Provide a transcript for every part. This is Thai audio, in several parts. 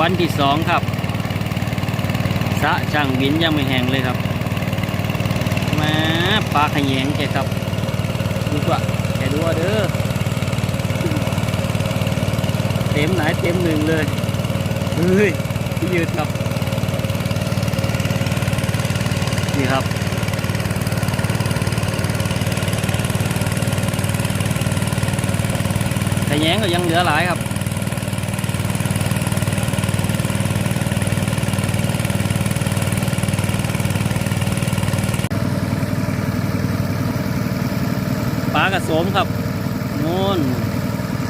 วันที่สองครับสะช่างวินยังไม่แห้งเลยครับมาปลาขยงแกครับดูว่าแกดูว่าเด้อเต็มไหนเต็มหนึ่งเลยเฮ้ยยืดครับนี่ครับขยงก็ยังเหลือหลายครับ กระโสมครับนู่น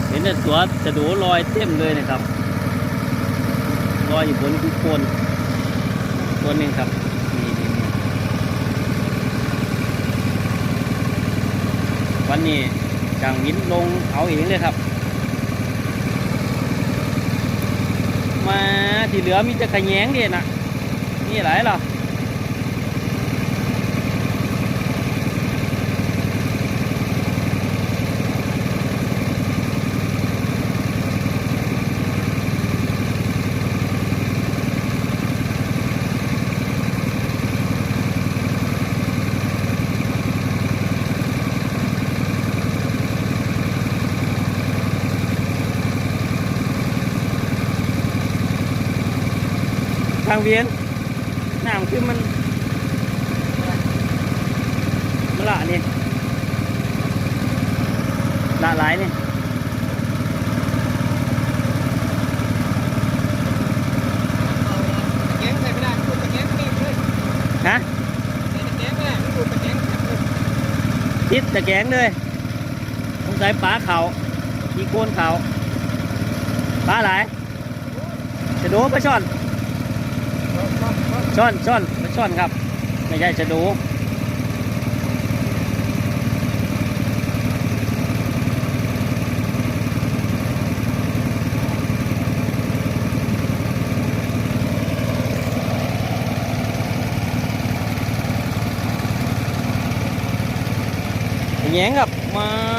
เห็นแต่ตัวจะดูลอยเต็มเลยนะครับลอยอยู่บนทุกคนตัวนึงครับนี่นี่นี่วันนี้จางวินลงเอาเองเลยครับ มาที่เหลือมีจะขยงเดียนะนี่หลายหรอ ทางเวียนน้ำคือมันมันละนี่ละหลายนี่ฮะทิศตะแกงเลยสงสัยปลาเขาอีโคนเขาปลาหลายจะโดูปลาช่อน ช่อนช่อนปลาช่อนครับ ไม่ใช่จะดูแยงกับมา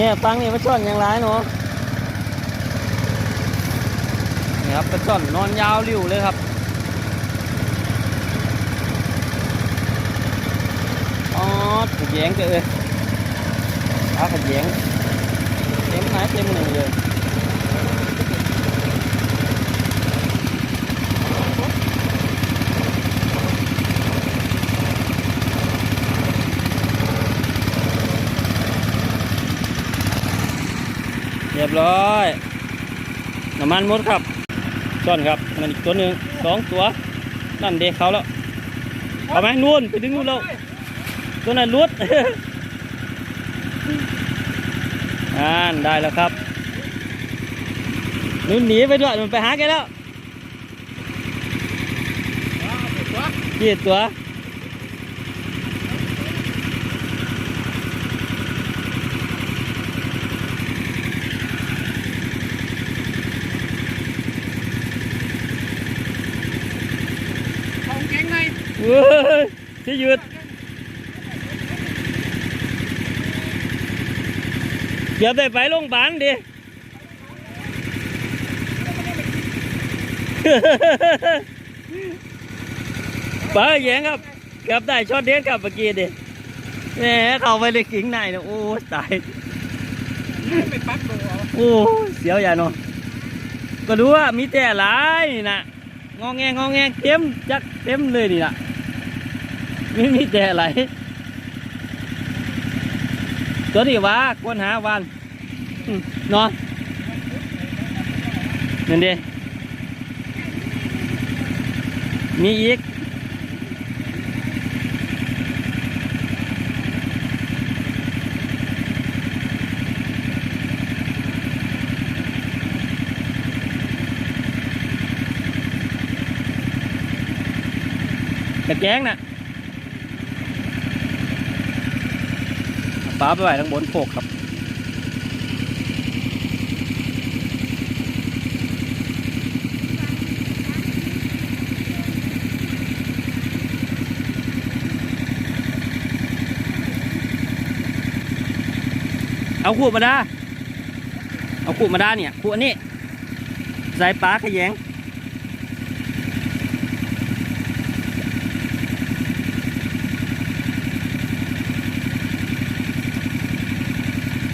เนี่ยฟังนี่ปลาช่อนอย่างไรเนาะนี่ครับปลาช่อนนอนยาวริ้วเลยครับอ๋อขยงเจอปลาขยงเต็มไหนเต็มหนึ่งเลย ยบร้อยน้ำมันหมดครับช่อนครับนั่นอีกตัวหนึ่งสองตัวนั่นเด็กเขาแล้วเอาไหมนู่นไปถึงนู่นแล้วตัวนั้นรุดอ่านได้แล้วครับนู่นหนีไปด้วยมันไปหาแกแล้วยี่ตัว เอาแกงใน เว้ ยที่หยุดเดี๋ยวได้ไปโรงพยาบาลดิป้าแยงครับเกือบได้ช็อตเด็ดครับเมื่อกี้ดิแหมเข้าไปเลยกิ่งในนะโอ้ตายโอ้เสียวอย่าเนาะก็รู้ว่ามีแต่หลายนี่นะงอแงงอแงเต็มจักเต็มเลยนี่นะ มีแต่ไหลตัวนี้ว่าก้นหาวันนอนนั่นดิมีอีกกระแจ้งนะ่ะ อาปลาไปไหว้ทางบนโคกครับ เอาขูดมาดาเอาขูดมาดาเนี่ยขูดอันนี้ใส่ปลาขยง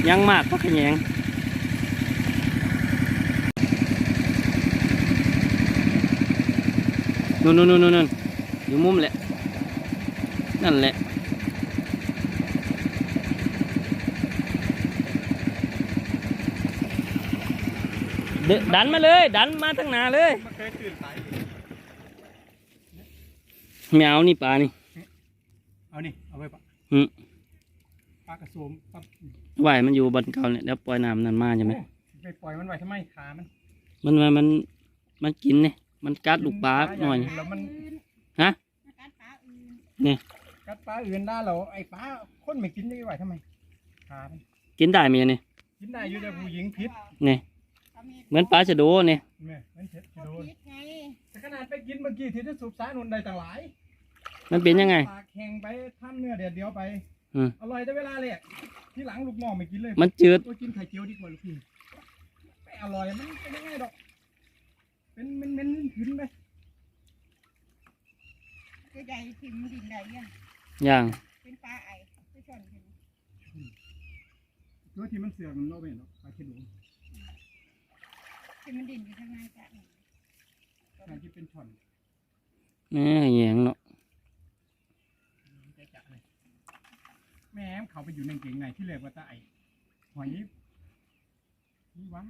ยังมากปลาขยงนู่นนู่นนู่นนู่นอยู่มุมแหละ นั่นแหละเดนดันมาเลย ดันมาทั้งหนาเลยมันเคยตื่นสายแมวนี่ปลานี่ เอานี่ เอาไปปะอืมปลากระโสมปั๊บไหวมันอยู่บนเก่าเนี่ยเดี๋ยวปล่อยน้ำนั่นมาใช่ไหมโอ้ไปปล่อยมันไว้ทำไมขามันมันมันมันมันกินเนี่ยมันกัดลูกปลาหน่อย แล้วมันฮะ กัดปลาอื่นนี่กัดปลาอื่นได้เหรอไอ้ปลาคนไม่กินได้ไหวทำไมขามันกินได้ไหมเนี่ยกินได้อยู่แต่ผู้หญิงพิษนี่ปลาเม็ดเหมือนปลาชะโดเนี่ยแม่มันเจ็บเขาโดนพิษไงแต่ขนาดไปกินเมื่อกี้ที่ได้สูบสายนุ่นได้ต่างหลาย มันเป็นยังไงปากแข็งไปทำเนื้อเดียวเดียวไป อืม อร่อยแต่เวลาเลยอะที่หลังลูกน้องไม่กินเลยมันจืด ตัวกินไข่เจียวดีกว่าลูกพี่ไม่อร่อยมันเป็นยังไงดอก เป็นเม็นเม็นๆขึ้นไปตัวใหญ่ทิมดินได้ยังอย่าง เป็นปลาไอตัวช่อนขึ้นตัวที่มันเสือกมันโลภเนาะปลาเค็ดหนูที่มันดินอยู่ข้างในจ้ะน่าจะเป็นช่อน แม่แยงเนาะจะจะเลย แม่มเขาไปอยู่ในเก่งในที่เรียกว่าตาไอหอยนี่วะ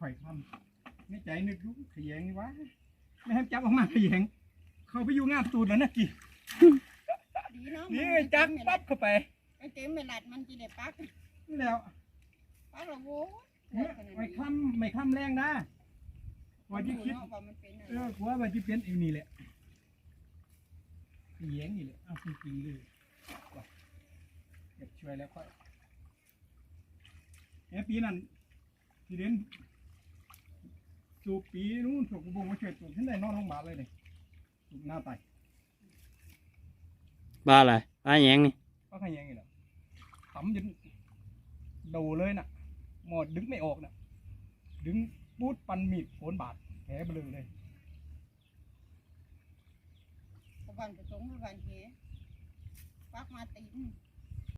ค่อยๆทำในใจนึกดูขยงนี่วะแม่มจับออกมาขยงเขาไปอยู่งามตูดแล้วนะกี่ดีเนาะนี่จับปั๊บเข้าไปไอ้เต็มเวลามันจะได้ปักนี่แล้วปักละโว้เนี่ยไม่คำไม่คำแรงนะว่าจะคิดเนาะว่ามันเป็นเออกูว่าว่าจะเป็นอีนี่แหละเลี้ยงนี่แหละเอาจริงๆเลยว่ะเก็บ ช่วยแล้วค่อยเอ้ปีนั้นที่เด่นสูบปีนู้นสูบกูบงมาช่วยสูบฉันได้นอนโรงพยาบาลเลยเนี่ยสูบหน้าไตปลาอะไรปลาแยงนี่ก็ขยังไงล่ะทำจนดูเลยน่ะ หมดดึงไม่ออกน่ะ ดึงปูดปันมีดโขนบาดแผลเบลอเลยตะวันกระสงตะวันเหปักมาตีน